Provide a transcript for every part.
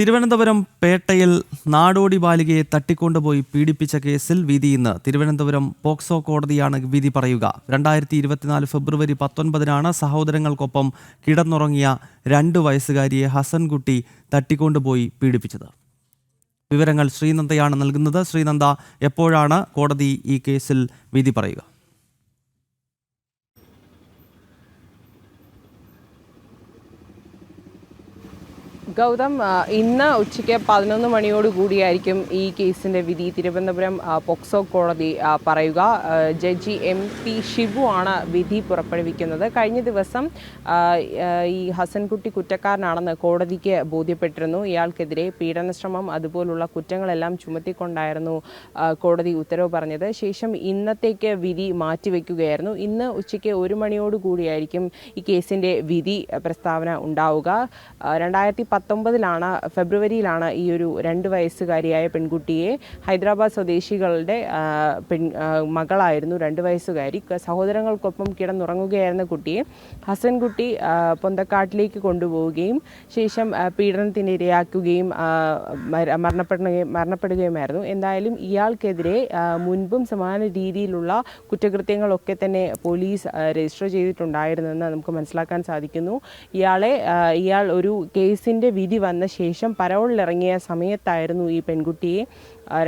തിരുവനന്തപുരം പേട്ടയിൽ നാടോടി ബാലികയെ തട്ടിക്കൊണ്ടുപോയി പീഡിപ്പിച്ച കേസിൽ വിധി ഇന്ന്. തിരുവനന്തപുരം പോക്സോ കോടതിയാണ് വിധി പറയുക. രണ്ടായിരത്തി ഇരുപത്തിനാല് ഫെബ്രുവരി പത്തൊൻപതിനാണ് സഹോദരങ്ങൾക്കൊപ്പം കിടന്നുറങ്ങിയ രണ്ട് വയസ്സുകാരിയെ ഹസൻകുട്ടി തട്ടിക്കൊണ്ടുപോയി പീഡിപ്പിച്ചത്. വിവരങ്ങൾ ശ്രീനന്ദയാണ് നൽകുന്നത്. ശ്രീനന്ദ എപ്പോഴാണ് കോടതി ഈ കേസിൽ വിധി പറയുക? ഗൗതം ഇന്ന് ഉച്ചയ്ക്ക് പതിനൊന്ന് മണിയോട് കൂടിയായിരിക്കും ഈ കേസിന്റെ വിധി. തിരുവനന്തപുരം പോക്സോ കോടതി പറയുക ജഡ്ജി എം പി ഷിബു ആണ് വിധി പുറപ്പെടുവിക്കുന്നത്. കഴിഞ്ഞ ദിവസം ഈ ഹസൻകുട്ടി കുറ്റക്കാരനാണെന്ന് കോടതിക്ക് ബോധ്യപ്പെട്ടിരുന്നു. ഇയാൾക്കെതിരെ പീഡനശ്രമം അതുപോലുള്ള കുറ്റങ്ങളെല്ലാം ചുമത്തിക്കൊണ്ടായിരുന്നു കോടതി ഉത്തരവ് പറഞ്ഞത്. ശേഷം ഇന്നത്തേക്ക് വിധി മാറ്റിവെക്കുകയായിരുന്നു. ഇന്ന് ഉച്ചയ്ക്ക് ഒരു മണിയോട് കൂടിയായിരിക്കും ഈ കേസിന്റെ വിധി പ്രസ്താവന ഉണ്ടാവുക. രണ്ടായിരത്തി പത്തൊമ്പതിലാണ് ഫെബ്രുവരിയിലാണ് ഈ ഒരു രണ്ട് വയസ്സുകാരിയായ പെൺകുട്ടിയെ ഹൈദരാബാദ് സ്വദേശികളുടെ പെൺ മകളായിരുന്നു രണ്ട് വയസ്സുകാരി. സഹോദരങ്ങൾക്കൊപ്പം കിടന്നുറങ്ങുകയായിരുന്ന കുട്ടിയെ ഹസൻകുട്ടി പൊന്തക്കാട്ടിലേക്ക് കൊണ്ടുപോവുകയും ശേഷം പീഡനത്തിനിരയാക്കുകയും മരണപ്പെടുകയും മരണപ്പെടുകയുമായിരുന്നു. എന്തായാലും ഇയാൾക്കെതിരെ മുൻപും സമാന രീതിയിലുള്ള കുറ്റകൃത്യങ്ങളൊക്കെ തന്നെ പോലീസ് രജിസ്റ്റർ ചെയ്തിട്ടുണ്ടായിരുന്നെന്ന് നമുക്ക് മനസ്സിലാക്കാൻ സാധിക്കുന്നു. ഇയാളെ ഇയാൾ ഒരു കേസിന്റെ വിധി വന്ന ശേഷം പരവളിലിറങ്ങിയ സമയത്തായിരുന്നു ഈ പെൺകുട്ടിയെ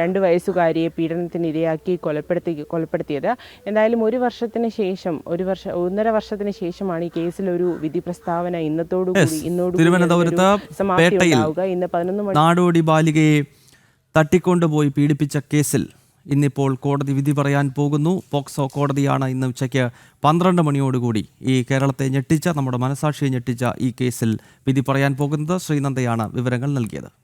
രണ്ട് വയസ്സുകാരിയെ പീഡനത്തിന് ഇരയാക്കി കൊലപ്പെടുത്തി കൊലപ്പെടുത്തിയത്. എന്തായാലും ഒരു വർഷത്തിന് ശേഷം ഒരു വർഷ ഒന്നര വർഷത്തിന് ശേഷമാണ് ഈ കേസിൽ ഒരു വിധി പ്രസ്താവന ഇന്നത്തോടുകൂടി ഇന്നോട് തിരുവനന്തപുരത്ത് സമാപ്തി പേട്ടയിൽ ഉണ്ടാവുക. ഇന്ന് പതിനൊന്ന് മണി നാടോടി ബാലികയെ തട്ടിക്കൊണ്ടുപോയി പീഡിപ്പിച്ച കേസിൽ ഇന്നിപ്പോൾ കോടതി വിധി പറയാൻ പോകുന്നു. പോക്സോ കോടതിയാണ് ഇന്ന് ഉച്ചയ്ക്ക് പന്ത്രണ്ട് മണിയോടുകൂടി ഈ കേരളത്തെ ഞെട്ടിച്ച നമ്മുടെ മനസാക്ഷിയെ ഞെട്ടിച്ച ഈ കേസിൽ വിധി പറയാൻ പോകുന്നത്. ശ്രീനന്ദയാണ് വിവരങ്ങൾ നൽകിയത്.